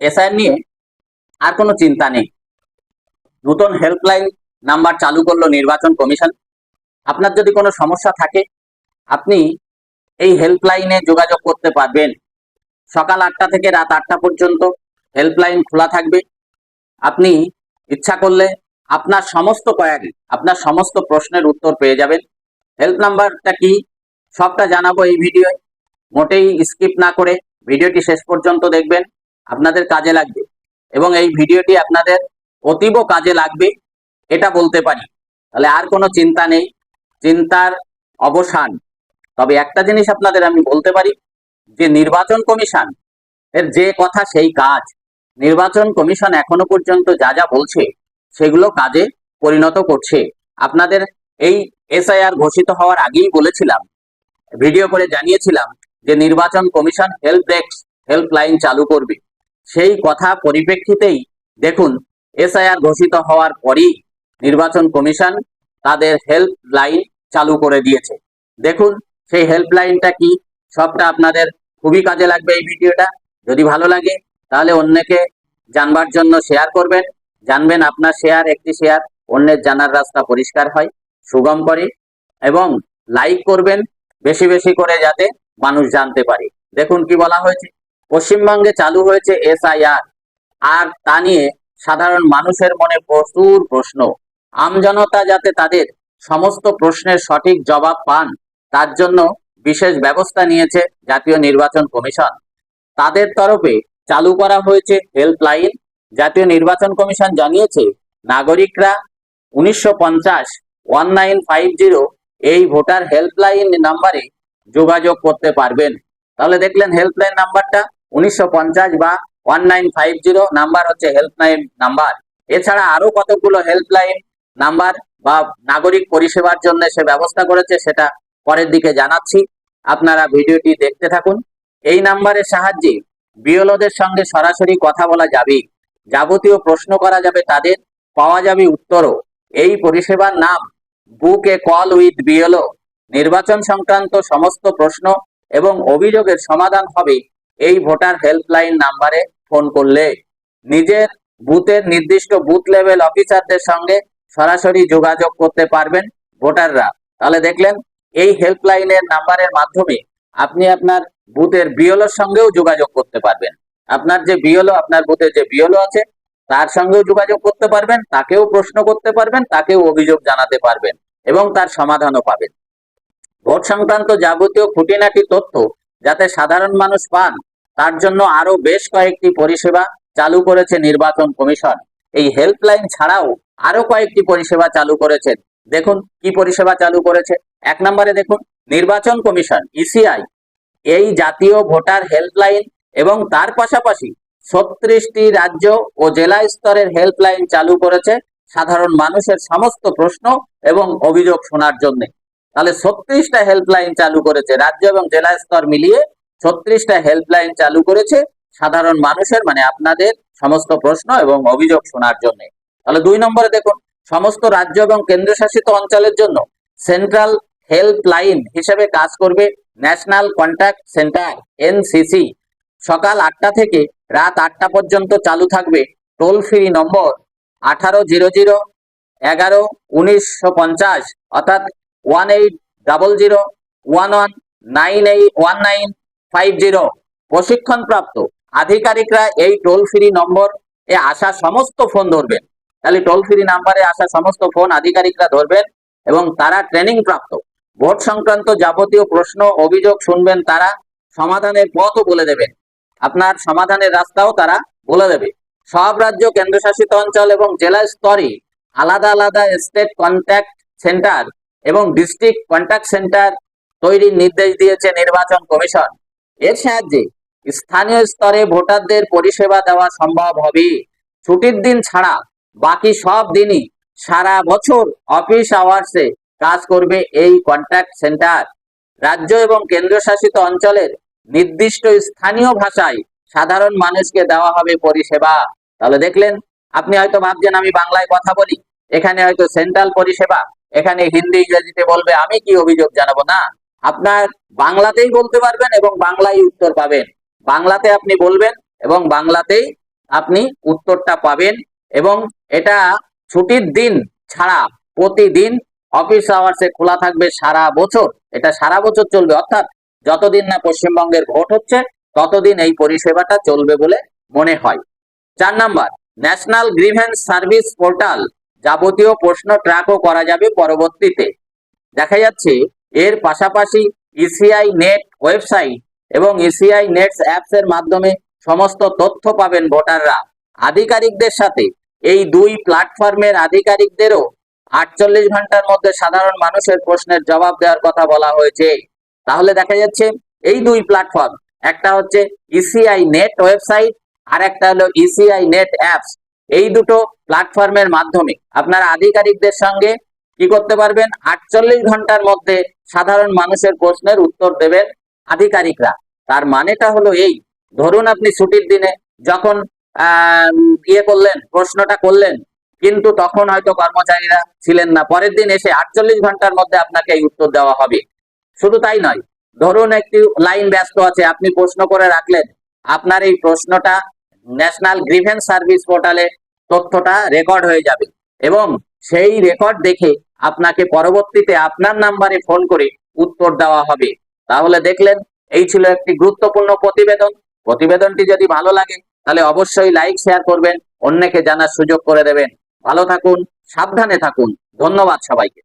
SIR নিয়ে আর কোনো চিন্তা নেই। নতুন হেল্পলাইন নাম্বার চালু করল নির্বাচন কমিশন। আপনার যদি কোনো সমস্যা থাকে, আপনি এই হেল্পলাইনে যোগাযোগ করতে পারবেন। সকাল আটটা থেকে রাত আটটা পর্যন্ত হেল্পলাইন খোলা থাকবে। আপনি ইচ্ছা করলে আপনার সমস্ত কোয়ারি আপনার সমস্ত প্রশ্নের উত্তর পেয়ে যাবেন। হেল্প নাম্বারটা কি? সবটা জানাব এই ভিডিওয় মোটেই স্কিপ না করে ভিডিওটি শেষ পর্যন্ত দেখবেন। আপনাদের কাজে লাগবে এবং এই ভিডিওটি আপনাদের অতীব কাজে লাগবে, এটা বলতে পারি। তাহলে আর কোনো চিন্তা নেই, চিন্তার অবসান। তবে একটা জিনিস আপনাদের আমি বলতে পারি, যে নির্বাচন কমিশন এর যে কথা সেই কাজ। নির্বাচন কমিশন এখনও পর্যন্ত যা যা বলছে, সেগুলো কাজে পরিণত করছে। আপনাদের এই এসআইআর ঘোষিত হওয়ার আগেই বলেছিলাম, ভিডিও করে জানিয়েছিলাম যে নির্বাচন কমিশন হেল্প ডেস্ক, হেল্পলাইন চালু করবে। সেই কথা পরিপ্রেক্ষিতেই দেখুন, এসআইআর ঘোষিত হওয়ার পরই নির্বাচন কমিশন তাদের হেল্প লাইন চালু করে দিয়েছে। দেখুন, সেই হেল্পলাইনটা কি? সবটা আপনাদের খুবই কাজে লাগবে এই ভিডিওটা। যদি ভালো লাগে, তাহলে অন্যকে জানবার জন্য শেয়ার করবেন। জানবেন আপনার শেয়ার একটি শেয়ার, অন্যের জানার রাস্তা পরিষ্কার হয়, সুগম করে, এবং লাইক করবেন বেশি বেশি করে যাতে মানুষ জানতে পারে। দেখুন কি বলা হয়েছে। পশ্চিমবঙ্গে চালু হয়েছে এসআইআর। আর তা নিয়ে সাধারণ মানুষের মনে প্রচুর প্রশ্ন। আমজনতা যাতে তাদের সমস্ত প্রশ্নের সঠিক জবাব পান, তার জন্য বিশেষ ব্যবস্থা নিয়েছে জাতীয় নির্বাচন কমিশন। তাদের তরফে চালু করা হয়েছে হেল্পলাইন। জাতীয় নির্বাচন কমিশন জানিয়েছে, নাগরিকরা উনিশশো পঞ্চাশ ওয়ান নাইন ফাইভ জিরো এই ভোটার হেল্পলাইন নাম্বারে যোগাযোগ করতে পারবেন। তাহলে দেখলেন হেল্পলাইন নাম্বারটা। উনিশশো পঞ্চাশ বা ওয়ান নাম্বার হচ্ছে হেল্পলাইন নাম্বার। এছাড়া আরও কতগুলো হেল্পলাইন নাম্বার বা নাগরিক পরিষেবার জন্য সে ব্যবস্থা করেছে সেটা পরের দিকে জানাচ্ছি। আপনারা ভিডিওটি দেখতে থাকুন। এই নাম্বারের সাহায্যে বিএলওদের সঙ্গে সরাসরি কথা বলা যাবে। যাবতীয় প্রশ্ন করা যাবে তাদের, পাওয়া যাবে উত্তরও। এই পরিষেবার নাম book a call with BLO. নির্বাচন সংক্রান্ত সমস্ত প্রশ্ন এবং অভিযোগের সমাধান হবে এই ভোটার হেল্পলাইন নাম্বারে ফোন করলে। নিজের বুথের নির্দিষ্ট বুথ লেভেল অফিসারদের সঙ্গে সরাসরি যোগাযোগ করতে পারবেন ভোটাররা। তাহলে দেখলেন, এই হেল্পলাইনের নাম্বারের মাধ্যমে আপনি আপনার বুথের বিএলওর সঙ্গেও যোগাযোগ করতে পারবেন। আপনার যে বিএলও আপনার বুথে যে বিএলও আছে, তার সঙ্গেও যোগাযোগ করতে পারবেন, তাকেও প্রশ্ন করতে পারবেন, তাকেও অভিযোগ জানাতে পারবেন এবং তার সমাধানও পাবেন। ভোট সংক্রান্ত যাবতীয় খুঁটিনাটি তথ্য যাতে সাধারণ মানুষ পান তার জন্য আরও বেশ কয়েকটি পরিষেবা চালু করেছে নির্বাচন কমিশন। এই হেল্পলাইন ছাড়াও আরও কয়েকটি পরিষেবা চালু করেছে দেখুন কি পরিষেবা চালু করেছে। এক নম্বরে দেখুন, নির্বাচন কমিশন ইসিআই এই জাতীয় ভোটার হেল্পলাইন এবং তার পাশাপাশি ছত্রিশটি রাজ্য ও জেলা স্তরের হেল্পলাইন চালু করেছে সাধারণ মানুষের সমস্ত প্রশ্ন এবং অভিযোগ শোনার জন্য। তাহলে ছত্রিশটা হেল্পলাইন চালু করেছে রাজ্য এবং জেলা স্তর মিলিয়ে ছত্রিশটা হেল্পলাইন চালু করেছে সাধারণ মানুষের মানে আপনাদের সমস্ত প্রশ্ন এবং অভিযোগ শোনার জন্য। তাহলে দুই নম্বরে দেখুন, সমস্ত রাজ্য এবং কেন্দ্রশাসিত অঞ্চলের জন্য সেন্ট্রাল হেল্পলাইন হিসেবে কাজ করবে ন্যাশনাল কন্ট্যাক্ট সেন্টার এনসিসি সকাল আটটা থেকে রাত আটটা পর্যন্ত চালু থাকবে টোল ফ্রি নম্বর আঠারো জিরো জিরো এগারো উনিশশো পঞ্চাশ, অর্থাৎ one eight double zero one one nine eight one nine five zero আধিকারিকরা এই টোল ফ্রি নম্বর এ আসা সমস্ত ফোন ধরবেন। তাহলে টোল ফ্রি নাম্বারে আসা সমস্ত ফোন আধিকারিকরা ধরবেন এবং তারা ট্রেনিং প্রাপ্ত। ভোট সংক্রান্ত যাবতীয় প্রশ্ন, অভিযোগ শুনবেন তারা, সমাধানের পথও বলে দেবেন। আপনার সমাধানের রাস্তাও তারা বলে দেবে। সব রাজ্য, কেন্দ্রশাসিত অঞ্চল এবং জেলা স্তরে আলাদা আলাদা স্টেট কন্ট্যাক্ট সেন্টার এবং ডিস্ট্রিক্ট কন্ট্যাক্ট সেন্টার তৈরির নির্দেশ দিয়েছে নির্বাচন কমিশন। এর সাহায্যে স্থানীয় স্তরে ভোটারদের পরিষেবা দেওয়া সম্ভব হবে। ছুটির দিন ছাড়া বাকি সব দিনই সারা বছর অফিস আওয়ার্সে কাজ করবে এই কন্ট্যাক্ট সেন্টার রাজ্য এবং কেন্দ্রশাসিত অঞ্চলের নির্দিষ্ট স্থানীয় ভাষায় সাধারণ মানুষকে দেওয়া হবে পরিষেবা। তাহলে দেখলেন, আপনি হয়তো ভাবছেন আমি বাংলায় কথা বলি, এখানে হয়তো সেন্ট্রাল পরিষেবা, এখানে হিন্দি, ইংরেজিতে বলবে, আমি কি অভিযোগ জানাব? না আপনার বাংলাতেই বলতে পারবেন এবং বাংলায় উত্তর পাবেন। বাংলাতে আপনি বলবেন এবং বাংলাতেই আপনি উত্তরটা পাবেন এবং এটা ছুটির দিন ছাড়া প্রতিদিন অফিস আওয়ার্সে খোলা থাকবে সারা বছর। এটা সারা বছর চলবে। অর্থাৎ যতদিন না পশ্চিমবঙ্গের ভোট হচ্ছে, ততদিন এই পরিষেবাটা চলবে বলে মনে হয়। চার number, national grievance service portal যাবতীয় প্রশ্ন ট্র্যাকও করা যাবে পরবর্তীতে। দেখা যাচ্ছে এর পাশাপাশি ইসিআই নেট ওয়েবসাইট এবং ইসিআই নেটস অ্যাপস এর মাধ্যমে সমস্ত তথ্য পাবেন ভোটাররা। আধিকারিকদের সাথে এই দুই প্ল্যাটফর্মের আধিকারিকদেরও আটচল্লিশ ঘণ্টার মধ্যে সাধারণ মানুষের প্রশ্নের জবাব দেওয়ার কথা বলা হয়েছে। তাহলে দেখা যাচ্ছে এই দুই প্ল্যাটফর্ম একটা হচ্ছে ইসিআই নেট ওয়েবসাইট আর একটা হলো ইসিআই নেট অ্যাপস এই দুটো প্ল্যাটফর্মের মাধ্যমে আপনারা আধিকারিকদের সঙ্গে কি করতে পারবেন? আটচল্লিশ ঘণ্টার মধ্যে সাধারণ মানুষের প্রশ্নের উত্তর দেবেন আধিকারিকরা। তার মানেটা হলো এই। ধরুন আপনি ছুটির দিনে যখন ইয়ে করলেন, প্রশ্নটা করলেন, কিন্তু তখন হয়তো কর্মচারীরা ছিলেন না। পরের দিন এসে আটচল্লিশ ঘণ্টার মধ্যে আপনাকে এই উত্তর দেওয়া হবে। শুধু তাই নয়, ধরুন একটি লাইন ব্যস্ত আছে, আপনি প্রশ্ন করে রাখলেন, আপনার এই প্রশ্নটা ন্যাশনাল গ্রিভেন্স সার্ভিস পোর্টালে তথ্যটা রেকর্ড হয়ে যাবে। এবং সেই রেকর্ড দেখে আপনাকে পরবর্তীতে আপনার নাম্বারে ফোন করে উত্তর দেওয়া হবে। তাহলে দেখলেন, এই ছিল একটি গুরুত্বপূর্ণ প্রতিবেদন। প্রতিবেদনটি যদি ভালো লাগে, তাহলে অবশ্যই লাইক শেয়ার করবেন, অন্যকে জানার সুযোগ করে দেবেন। ভালো থাকুন, সাবধানে থাকুন। ধন্যবাদ সবাইকে।